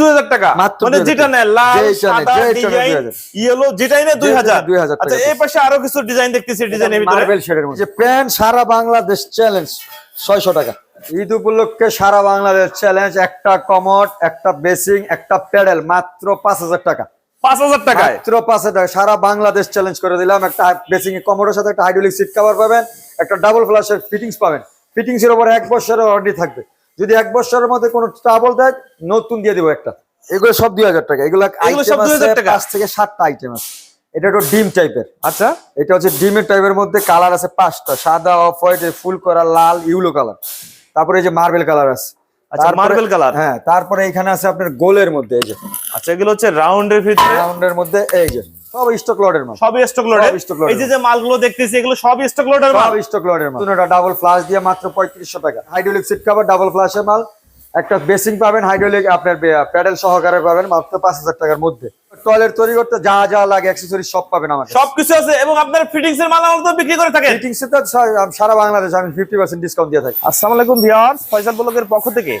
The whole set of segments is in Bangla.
দুই হাজার টাকা। মানে যেটা নেয় লাল সাদা ডিজাইন ইয়েলো যেটাই নেয় দুই হাজার। আচ্ছা এই পাশে আরও কিছু ডিজাইন দেখতেছি ডিজাইনের ভিতরে। মার্বেল প্যান্ট সারা বাংলাদেশ চ্যালেঞ্জ ছয়শো টাকা। ঈদ উপলক্ষে সারা বাংলাদেশ চ্যালেঞ্জ একটা কমট একটা বেসিং একটা প্যাডেল মাত্র পাঁচ হাজার টাকা। পাঁচ হাজার টাকায়? মাত্র পাঁচ হাজার টাকা। সারা বাংলাদেশ চ্যালেঞ্জ করে দিলাম। একটা বেসিং কমোডের সাথে একটা হাইড্রোলিক সিট কভার পাবেন একটা ডাবল ফ্লাশের ফিটিংস পাবেন। ফিটিংস এর উপর এক বছরের ওয়ারেন্টি থাকবে। যদি এক বছরের মধ্যে কোনো ট্রাবল দেয় নতুন দিয়ে দিব একটা। এগুলো সব দুই হাজার টাকা। এগুলো এগুলো সব আইটেম 2000 আছে টাকা? পাঁচ থেকে সাতটা আইটেম আছে। এটা একটু ডিম টাইপের আচ্ছা। এটা হচ্ছে ডিমের টাইপের মধ্যে কালার আছে পাঁচটা। সাদা অফ হোয়াইট ফুল করা লাল ইউলো কালার তারপরে এই যে মার্বেল কালার আছে। আচ্ছা, marble colour। হ্যাঁ তারপরে এখানে আছে আপনার গোলের মধ্যে এই যে। আচ্ছা এগুলো হচ্ছে রাউন্ডের ভিতরে? রাউন্ডের মধ্যে এই যে। সব স্টক লটের মাল। সবই স্টক লোডের সব stock এই যে যে মালগুলো দেখতেছি এগুলো সবই স্টক লোডের মাল। সব স্টক লটের মাল। দুটোটা ডাবল ফ্লাশ দিয়ে মাত্র পঁয়ত্রিশশো টাকা। হাইড্রোলিক সিট কভার ডাবল ফ্লাশের মাল। একটা বেসিং পাবেন হাইড্রোলিক আপনার প্যাডেল সহকারে পাবেন মাত্র পাঁচ হাজার টাকার মধ্যে। টয়লেট তৈরি করতে যা যা লাগে অ্যাক্সেসরি সব পাবেন আমাদের। সবকিছু আছে এবং আপনার ফিটিংস এর মাল আমাদের তো বিক্রি করে থাকেন। ফিটিংস তো সারা বাংলাদেশে আমি ডিসকাউন্ট দিয়ে থাকি। আসসালামু আলাইকুম ভিউয়ার্স ফয়সাল ব্লগের পক্ষ থেকে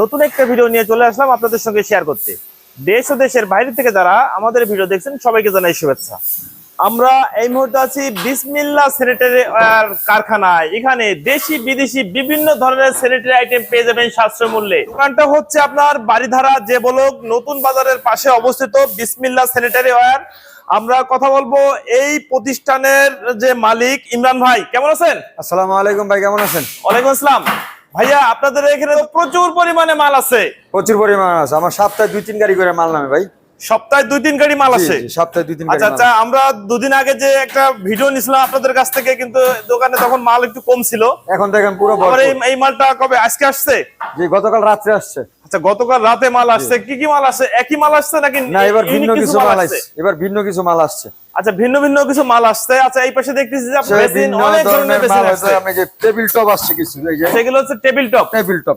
নতুন একটা ভিডিও নিয়ে চলে আসলাম আপনাদের সঙ্গে শেয়ার করতে। দেশ ও দেশের বাইরে থেকে যারা আমাদের ভিডিও দেখছেন সবাইকে জানাই শুভেচ্ছা। আমরা এই মুহূর্তে আছি বিসমিল্লা স্যানিটারি কারখানায়। এখানে দেশি বিদেশি বিভিন্ন ধরনের স্যানিটারি আইটেম পেয়ে যাবেন সাশ্রয় মূল্যে। দোকানটা হচ্ছে আপনার বাড়িধারা যে বলক নতুন বাজারের পাশে অবস্থিত বিসমিল্লা স্যানিটারি ওয়ার আমরা কথা বলব এই প্রতিষ্ঠানের যে মালিক ইমরান ভাই। কেমন আছেন? আসসালামু আলাইকুম ভাই কেমন আছেন? ওয়ালাইকুম আসসালাম। ভাইয়া আপনাদের এখানে তো প্রচুর পরিমাণে মাল আছে। প্রচুর পরিমাণ আছে। আমার সপ্তাহে দুই তিন গাড়ি করে মাল নামে ভাই। সপ্তাহে দুই তিন গাড়ি মাল আছে? সপ্তাহে দুই তিন আচ্ছা আচ্ছা আমরা দুদিন আগে যে একটা ভিডিও নিছিলাম আপনাদের কাছ থেকে কিন্তু দোকানে তখন মাল একটু কম ছিল। এখন দেখেন পুরো। এই এই মালটা কবে আজকে আসছে? জি গতকাল রাত্রে আসছে। আচ্ছা গতকাল রাতে মাল আসছে। কি কি মাল আসছে? একই মাল আসছে নাকি না এবার ভিন্ন কিছু মাল আসছে। এবার ভিন্ন কিছু মাল আসছে। আচ্ছা ভিন্ন ভিন্ন কিছু মাল আসছে। আচ্ছা এই পাশে দেখতেছি যে বেসিন অনেক ধরনের বেসিন আসছে। আছে আমি যে টেবিল টপ আসছে কিছু এই যে সেগুলো হচ্ছে টেবিল টপ টেবিল টপ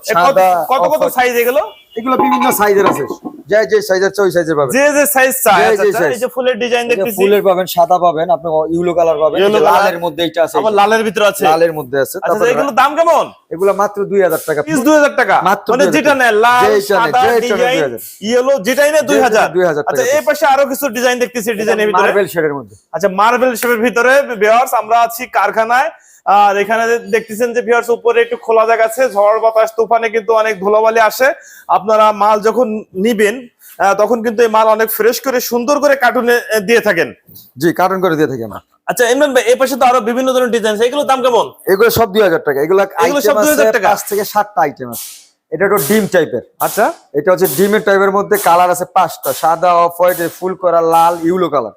কত কত সাইজ এগুলো? এগুলো বিভিন্ন সাইজের আছে। যে যে সাইজের চাই ওই সাইজের পাবেন। যে যে সাইজ চাই আচ্ছা, আচ্ছা। এই যে ফুলের ডিজাইন দেখতেছি। ফুলের পাবেন সাদা পাবেন আপনি ইউলো কালার পাবেন। লালের মধ্যে এইটা আছে আবার লালের ভিতরে আছে। লালের মধ্যে আছে আচ্ছা এগুলো দাম কেমন? এগুলো মাত্র দুই হাজার টাকা। পিস দুই হাজার টাকা। মানে যেটা নেয় লাল সাদা ডিজাইন ইয়েলো যেটাই নেয় দুই যেটা হাজার। নেয় 2000 আচ্ছা এই পাশে আরও কিছু ডিজাইন দেখতেছি ডিজাইনের ভিতরে। মার্বেল শেডের মধ্যে। আচ্ছা মার্বেল শেপের ভিতরে ভিউয়ার্স আমরা আছি কারখানায়। আর এখানে দেখতেছেন যে ভিউয়ার্স উপরে একটু খোলা জায়গা আছে ঝড় বাতাস তুফানে কিন্তু অনেক ধুলোবালি আসে। আপনারা মাল যখন নিবেন তখন কিন্তু এই মাল অনেক ফ্রেশ করে সুন্দর করে কার্টুনে দিয়ে থাকেন। জি কার্টন করে দিয়ে থাকি আমরা। আচ্ছা ইমরান ভাই এই পাশে তো আরও বিভিন্ন ধরনের ডিজাইন আছে। এগুলোর দাম কেমন? এগুলো সব দুই হাজার টাকা। এগুলো এগুলো সব আইটেম 2000 টাকা? পাঁচ থেকে সাতটা আইটেম আছে। এটা একটু ডিম টাইপের আচ্ছা। এটা হচ্ছে ডিমের টাইপের মধ্যে কালার আছে পাঁচটা। সাদা অফ হোয়াইট ফুল করা লাল ইউলো কালার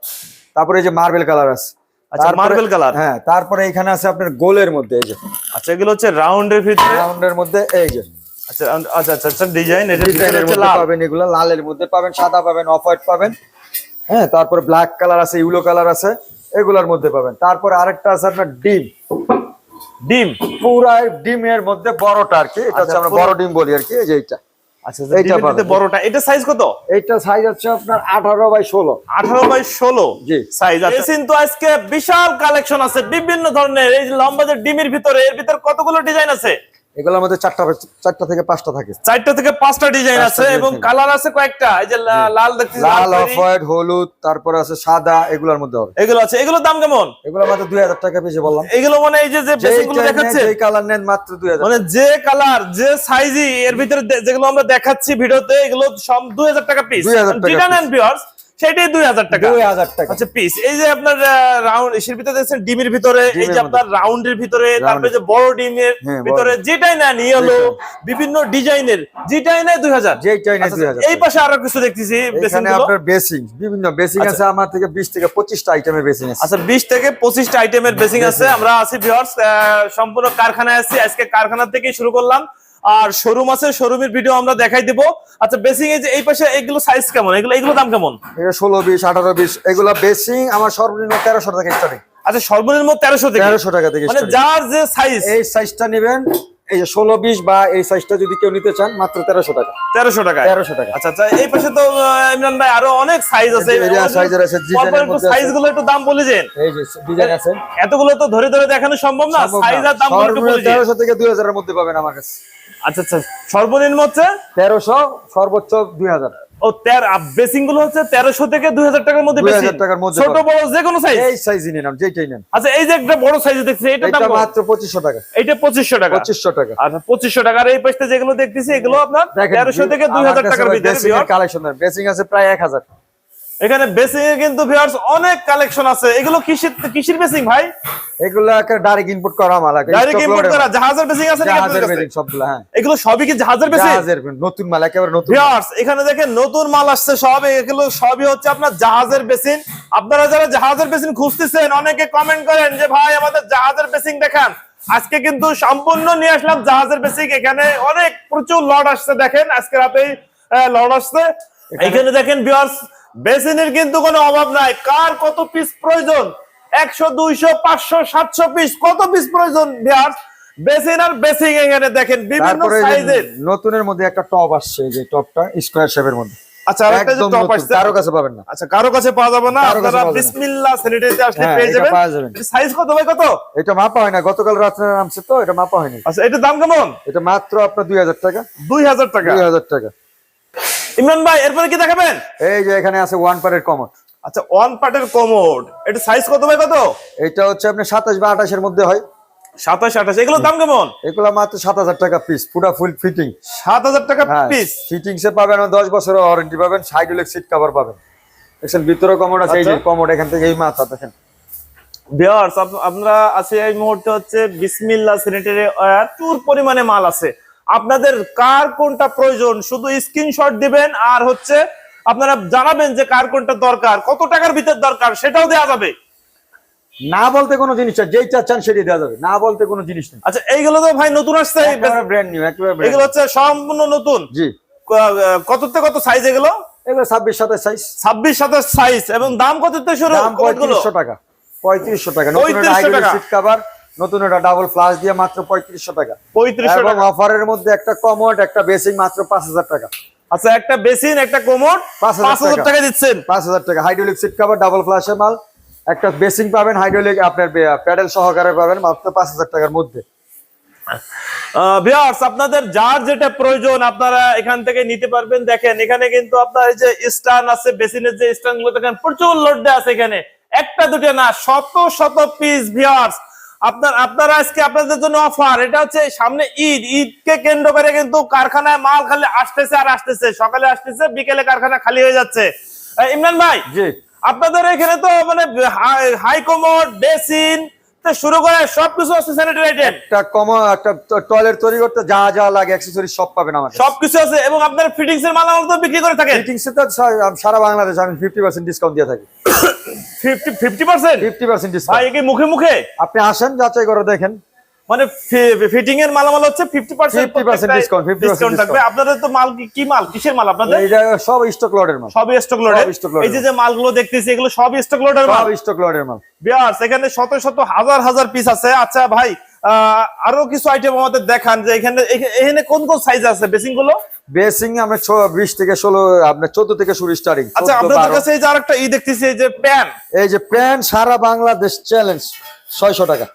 তারপরে এই যে মার্বেল কালার আছে। আচ্ছা, marble colour। হ্যাঁ তারপরে এখানে আছে আপনার গোলের মধ্যে এই যে। আচ্ছা এগুলো হচ্ছে রাউন্ডের ভিতরে? রাউন্ডের মধ্যে এই যে। আচ্ছা আচ্ছা আচ্ছা আচ্ছা ডিজাইন এটা ডিজাইনের মধ্যে লাল। পাবেন এগুলো লালের মধ্যে পাবেন সাদা পাবেন অফ হোয়াইট পাবেন। হ্যাঁ তারপরে ব্ল্যাক কালার আছে ইউলো কালার আছে এগুলার মধ্যে পাবেন। তারপরে আরেকটা আছে আপনার ডিম। ডিম? পুরা ডিমের মধ্যে বড়টা আর কি এটা হচ্ছে আচ্ছা, আমরা বড় ডিম বলি আর কি এই যে এইটা। আচ্ছা ডিমের বড়টা এটা সাইজ কত? এটা সাইজ হচ্ছে আপনার আঠারো বাই ষোলো। আঠারো বাই ষোলো? জি। সাইজ আছে। কিন্তু আজকে বিশাল কালেকশন আছে বিভিন্ন ধরনের এই লম্বা যে ডিমের ভিতরে এর ভিতরে কতগুলো ডিজাইন আছে? এগুলোর মধ্যে চারটা চারটা থেকে পাঁচটা থাকে। চারটা থেকে পাঁচটা ডিজাইন আছে এবং কালার আছে কয়েকটা। এই যে লাল দেখতেছি লাল অফ হোয়াইট হলুদ তারপর আছে সাদা এগুলোর মধ্যে হবে। এগুলো আছে। এগুলোর দাম কেমন? এগুলোর মধ্যে দুই হাজার টাকা পিছিয়ে বললাম। এগুলো মানে এই যে যে বেসিকগুলো দেখাচ্ছে। যে কালার নেন মাত্র দুই হাজার মানে যে কালার যে সাইজই এর ভিতরে যেগুলো আমরা দেখাচ্ছি ভিডিওতে এগুলো সব দুই হাজার টাকা পিস 2000 টাকা যেটা নেন ভিউয়ার্স সেটাই দুই হাজার টাকা। দুই হাজার টাকা। আচ্ছা পিস এই যে আপনার রাউন্ড এর ভিতরে দেখছেন ডিমের ভিতরে এই যে আপনার রাউন্ডের ভিতরে তারপরে যে বড় ডিমের ভিতরে যেটাই নেন ইয়েলো যেটা। বিভিন্ন ডিজাইনের যেটাই নেয় দুই হাজার। যেইটাই নেয় দুই হাজার এই পাশে আরও কিছু দেখতেছি এখানে আপনার বেসিং বিভিন্ন বেসিং আচ্ছা। আছে আমার থেকে বিশ থেকে পঁচিশটা আইটেমের বেসিং আছে। আচ্ছা বিশ থেকে পঁচিশটা আইটেমের বেসিং আছে। আমরা আছি ভিউয়ার্স সম্পূর্ণ কারখানায় আছি। আজকে কারখানা থেকে শুরু করলাম। আর শোরুম আছে শোরুমের ভিডিও আমরা দেখাই দিব। আচ্ছা বেসিং এই যে এই পাশে এগুলো সাইজ কেমন? এগুলো এগুলো দাম কেমন? এটা ষোলো বিশ আঠারো বিশ এগুলো বেসিং আমার সর্বনিম্ন তেরোশো টাকা স্টার্টিং আচ্ছা সর্বনিম্ন তেরোশো থেকে? তেরোশো টাকা থেকে মানে যার যে সাইজ এই সাইজটা নেবেন এই যে ষোলো বিশ বা এই সাইজটা যদি কেউ নিতে চান মাত্র তেরোশো টাকা। তেরোশো টাকা তেরোশো টাকা। আচ্ছা আচ্ছা এই পাশে তো ইমরান ভাই আরও অনেক সাইজ আছে। এর আছে। সাইজগুলো একটু দাম বলে যেন এই যে ডিজাইন আছে। এতগুলো তো ধরে ধরে দেখানো সম্ভব না। সাইজ আর দাম একটু বলে যেন। তেরোশো থেকে দুই হাজারের মধ্যে পাবেন আমার কাছে। আচ্ছা আচ্ছা সর্বনিম্ন হচ্ছে? তেরোশো সর্বোচ্চ দুই হাজার। ও তেরো বেসিংগুলো হচ্ছে তেরোশো থেকে দুই হাজার টাকার মধ্যে 2000 বেসিং। টাকার মধ্যে ছোট বড় যে কোনো সাইজ এই সাইজই নিলাম যেটাই নেন। আচ্ছা এই যে একটা বড় সাইজ দেখছি এটা এটা দাম মাত্র পঁচিশশো টাকা। এইটা পঁচিশশো টাকা। পঁচিশশো টাকা। আচ্ছা পঁচিশশো টাকা। আর এই যেগুলো দেখতেছি এগুলো আপনার তেরোশো থেকে দুই হাজার টাকার ভিতরে কালেকশন বেসিং আছে প্রায় এক হাজার। এখানে বেসিং এর কিন্তু ভিউয়ার্স অনেক কালেকশন আছে। এগুলো কিসের কিসের বেসিং ভাই? এগুলো একটা ডাইরেক্ট ইনপুট করা মাল ডাইরেক্ট ইম্পোর্ট করা। জাহাজের বেসিং আছে নাকি জাহাজের বেসিং সবগুলো হ্যাঁ। এগুলো সবই কি জাহাজের বেসিং জাহাজের নতুন মাল একেবারে নতুন ভিউয়ার্স এখানে দেখেন নতুন মাল আসছে সব। এগুলো সবই হচ্ছে আপনার জাহাজের বেসিন আপনারা যারা জাহাজের বেসিন খুঁজতেছেন অনেকে কমেন্ট করেন যে ভাই আমাদের জাহাজের বেসিং দেখান। আজকে কিন্তু সম্পূর্ণ নিয়ে আসলাম জাহাজের বেসিং এখানে অনেক প্রচুর লট আসছে দেখেন। আজকে রাতেই লট আসছে। এখানে দেখেন ভিউয়ার্স বেসিনের কিন্তু কোনো অভাব নাই। কার কত পিস প্রয়োজন? একশো দুইশো পাঁচশো সাতশো পিস কত পিস প্রয়োজন ভিউয়ার্স বেসিন আর বেসিং এখানে দেখেন বিভিন্ন সাইজের নতুনের মধ্যে একটা টপ আসছে যে টপটা স্কোয়ার শেপের মধ্যে। আচ্ছা আরেকটা যে টপ আসছে। কারও কাছে পাবেন না। আচ্ছা কারও কাছে পাওয়া যাবে না। আপনারা। বিসমিল্লাহ আসলে হ্যাঁ, পেয়ে এটা যাবেন। সাইজ কত ভাই কত? এটা মাপা হয় না গতকাল রাত্রে নামছে তো এটা মাপা হয়নি। আচ্ছা এটার দাম কেমন? এটা মাত্র আপনার দুই হাজার টাকা। দুই হাজার টাকা। দুই হাজার টাকা। ইমরান ভাই এরপরে কি দেখাবেন? এই যে এখানে আছে ওয়ান পারের কমট আচ্ছা ওয়ান পার্টের কমোড। এটা সাইজ কত ভাই কত? এটা হচ্ছে আপনার সাতাশ বা আঠাশের মধ্যে হয়। সাতাশ আঠাশ এগুলোর দাম কেমন? এগুলো মাত্র সাত হাজার টাকা পিস পুরা ফুল ফিটিং সাত হাজার টাকা হ্যাঁ পাবেন দশ বছরের ওয়ারেন্টি পাবেন সাইডুলেক সিট কভার পাবেন। দেখছেন ভিতরে কমোড আছে এই যে আচ্ছা। কমোড এখান থেকে এই মাথা দেখেন। ভিউয়ার্স আমরা আছি এই মুহূর্তে হচ্ছে বিসমিল্লাহ স্যানিটারি প্রচুর পরিমাণে মাল আছে। আপনাদের কার কোনটা প্রয়োজন? শুধু স্ক্রিনশট দিবেন আর হচ্ছে আপনারা জানাবেন যে কার কোনটা দরকার কত টাকার ভিতর দরকার সেটাও দেওয়া যাবে। না বলতে কোনো জিনিস নেই, যেই চাচ্ছেন সেটাই দেওয়া যাবে না বলতে কোনো জিনিস নেই। আচ্ছা এইগুলো তো ভাই নতুন আসছে ব্র্যান্ড নিউ একেবারে এগুলো হচ্ছে সম্পূর্ণ নতুন। জি। কততে কত সাইজ এগুলো? এগুলো ছাব্বিশ সাতাশ সাইজ ছাব্বিশ সাতাশ সাইজ এবং দাম কততে শুরু? দাম কোনগুলো পঁয়ত্রিশশো টাকা পঁয়ত্রিশশো টাকা নতুন 3500 টাকা। সিট কভার নতুন একটা ডাবল ফ্লাশ দিয়ে মাত্র পঁয়ত্রিশশো টাকা। পঁয়ত্রিশশো টাকা। অফারের মধ্যে একটা কমোড একটা বেসিক মাত্র পাঁচ হাজার টাকা। আচ্ছা একটা বেসিন একটা কোমর পাঁচ হাজার টাকা। টাকা দিচ্ছেন। পাঁচ হাজার টাকা। হাইড্রোলিক সিট কভার ডাবল ফ্লাশের মাল। একটা বেসিং পাবেন হাইড্রোলিক আপনার প্যাডেল সহকারে পাবেন মাত্র পাঁচ হাজার টাকার মধ্যে। ভিউয়ার্স আপনাদের যার যেটা প্রয়োজন আপনারা এখান থেকে নিতে পারবেন। দেখেন এখানে কিন্তু আপনার এই যে স্টান আছে বেসিনের যে স্টানগুলো দেখেন প্রচুর লোড দেওয়া আছে এখানে। একটা দুটো না শত শত পিস ভিউয়ার্স আপনার আপনারা আজকে আপনাদের জন্য অফার এটা হচ্ছে সামনে ঈদ। ঈদকে কেন্দ্র করে কিন্তু কারখানায় মাল খালি আসতেছে আর আসতেছে। সকালে আসতেছে বিকেলে কারখানা খালি হয়ে যাচ্ছে। ইমরান ভাই জি। আপনাদের এখানে তো মানে হাই কমোড বেসিন শুরু করে সবকিছু আছে স্যানিটারি আইটেম একটা কম একটা টয়লেট তৈরি করতে যা যা লাগে অ্যাক্সেসরি সব পাবেন আমাদের। সবকিছু আছে এবং আপনার ফিটিংস এর মালামাল তো বিক্রি করে থাকেন। ফিটিংসে তো সারা বাংলাদেশ আমি ফিফটি পার্সেন্ট ডিসকাউন্ট দিয়ে থাকি। Fifty fifty percent fifty percent ভাই একে মুখে মুখে? আপনি আসেন যাচাই করে দেখেন। মানে ফিটিং এর মালামাল হচ্ছে ফিফটি পার্সেন্ট 50% discount, 50% ডিসকাউন্ট থাকবে। আপনাদের তো মাল কি- মাল? কিসের মাল আপনাদের? সব স্টক লটের মাল। সব স্টক এই যে যে মালগুলো দেখতেছি এগুলো সব স্টক লোডের মাল। সব স্টক লটের মাল। বিয়ার্স এখানে শত শত হাজার হাজার পিস আছে। আচ্ছা ভাই আরও কিছু আইটেম আমাদের দেখান যে এখানে এখানে কোন কোন সাইজ আছে? বেসিংগুলো? বেসিং আমরা বিশ থেকে ষোলো আপনার চোদ্দ থেকে শুরু স্টার্টিং আচ্ছা আপনাদের কাছে এই যে আরেকটা ই দেখতেছি এই যে প্যান এই যে প্যান্ট সারা বাংলাদেশ চ্যালেঞ্জ ছয়শো টাকা।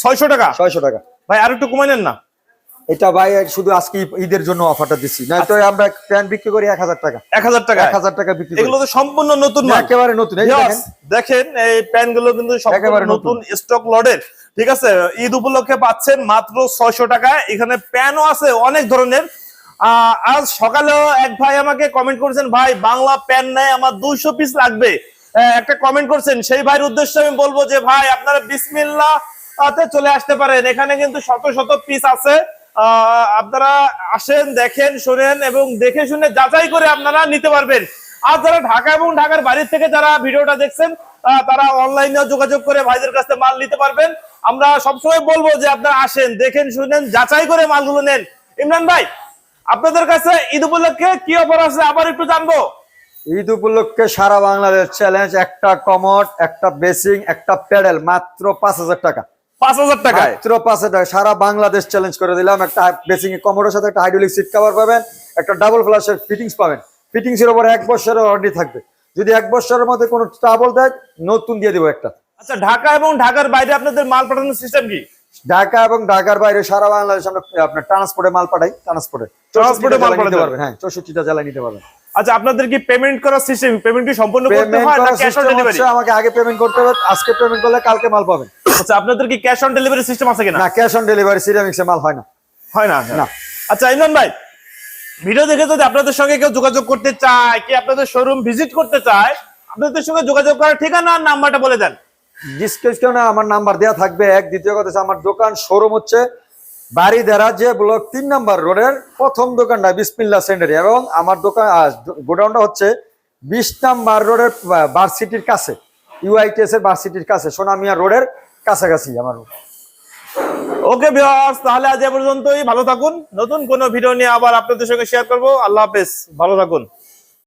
ছয়শো টাকা? ছয়শো টাকা। ভাই আর একটু কমাই নেন না? এটা ভাই শুধু আজকে ঈদের জন্য অফারটা দিচ্ছি না তো আমরা প্যান্ট বিক্রি করি এক হাজার টাকা। এক হাজার টাকা। এক হাজার টাকা বিক্রি করি। এগুলো তো সম্পূর্ণ নতুন একেবারে নতুন এই দেখেন। দেখেন এই প্যানগুলো কিন্তু সম্পূর্ণ একেবারে নতুন নতুন। স্টক লডের ঠিক আছে? ঈদ উপলক্ষে পাচ্ছেন মাত্র ছয়শো টাকায় এখানে প্যানও আছে অনেক ধরনের। আজ সকালে এক ভাই আমাকে কমেন্ট করেছেন, ভাই, বাংলা প্যান নেয়, আমার দুইশো পিস লাগবে। একটা কমেন্ট করছেন, সেই ভাইয়ের উদ্দেশ্যে আমি বলব যে, ভাই, আপনারা বিসমিল্লাহ তে চলে আসতে পারেন। এখানে কিন্তু শত শত পিস আছে। আপনারা আসেন, দেখেন, শোনেন এবং দেখে শুনে যাচাই করে আপনারা নিতে পারবেন। আর যারা ঢাকা এবং ঢাকার বাড়ির থেকে যারা ভিডিওটা দেখছেন তারা অনলাইনে যোগাযোগ করে ভাইদের কাছে মাল নিতে পারবেন। আমরা সবসময় বলব যে আপনারা আসেন দেখেন শুনেন যাচাই করে মালগুলো নেন। ইমরান ভাই আপনাদের কাছে ঈদ উপলক্ষে কি অফার আছে আবার একটু জানব। ঈদ উপলক্ষে সারা বাংলাদেশ চ্যালেঞ্জ একটা কমট একটা বেসিং একটা প্যাডেল মাত্র পাঁচ হাজার টাকা। পাঁচ হাজার মাত্র পাঁচ হাজার টাকা। সারা বাংলাদেশ চ্যালেঞ্জ করে দিলাম। একটা বেসিং সাথে একটা হাইড্রোলিক সিট কভার পাবেন একটা ডাবল ফ্লাশের ফিটিংস পাবেন। ফিটিংস এর উপর এক বছরের ওয়ারেন্টি থাকবে। যদি এক বছরের মধ্যে কোনো ট্রাবল দেয় নতুন দিয়ে দিব একটা। আচ্ছা ঢাকা এবং ঢাকার বাইরে আপনাদের মাল পাঠানোর সিস্টেম কি? ঢাকা এবং ঢাকার বাইরে সারা বাংলাদেশ আমরা আপনার ট্রান্সপোর্টে মাল পাঠাই ট্রান্সপোর্টে এ। মাল পাঠাতে পারবেন। হ্যাঁ চৌষট্টিটা জেলায় নিতে পারবেন। আচ্ছা আপনাদের কি পেমেন্ট করার সিস্টেম পেমেন্ট কি সম্পূর্ণ করতে হয় না ক্যাশ অন ডেলিভারি আমাকে আগে পেমেন্ট করতে হবে আজকে পেমেন্ট করলে কালকে মাল পাবেন। আচ্ছা আপনাদের কি ক্যাশ অন ডেলিভারি সিস্টেম আছে কিনা? না ক্যাশ অন ডেলিভারি সিরামিক্সে মাল হয় না। হয় না? না। আচ্ছা ইমরান ভাই ভিডিও দেখে যদি আপনাদের সঙ্গে কেউ যোগাযোগ করতে চায় কি আপনাদের শোরুম ভিজিট করতে চায় আপনাদের সঙ্গে যোগাযোগ করার ঠিকানা আর নাম্বারটা বলে দেন। ডিসক্রিপশনে আমার নাম্বার দেওয়া থাকবে। এক, দ্বিতীয় কথা আমার দোকান শোরুম হচ্ছে বাড়ি দেরা যে ব্লক তিন নাম্বার রোডের প্রথম দোকানটা বিসমিল্লা সেন্টারি। এবং আমার দোকান গোডাউনটা হচ্ছে বিশ নাম্বার রোডের ভার্সিটির কাছে ইউআইটিএস এর ভার্সিটির কাছে, সোনামিয়া রোডের কাছাকাছি আমার ওকে ভিউয়ার্স তাহলে আজ এ পর্যন্তই। ভালো থাকুন। নতুন কোনো ভিডিও নিয়ে আবার আপনাদের সঙ্গে শেয়ার করব। আল্লাহ হাফেজ। ভালো থাকুন।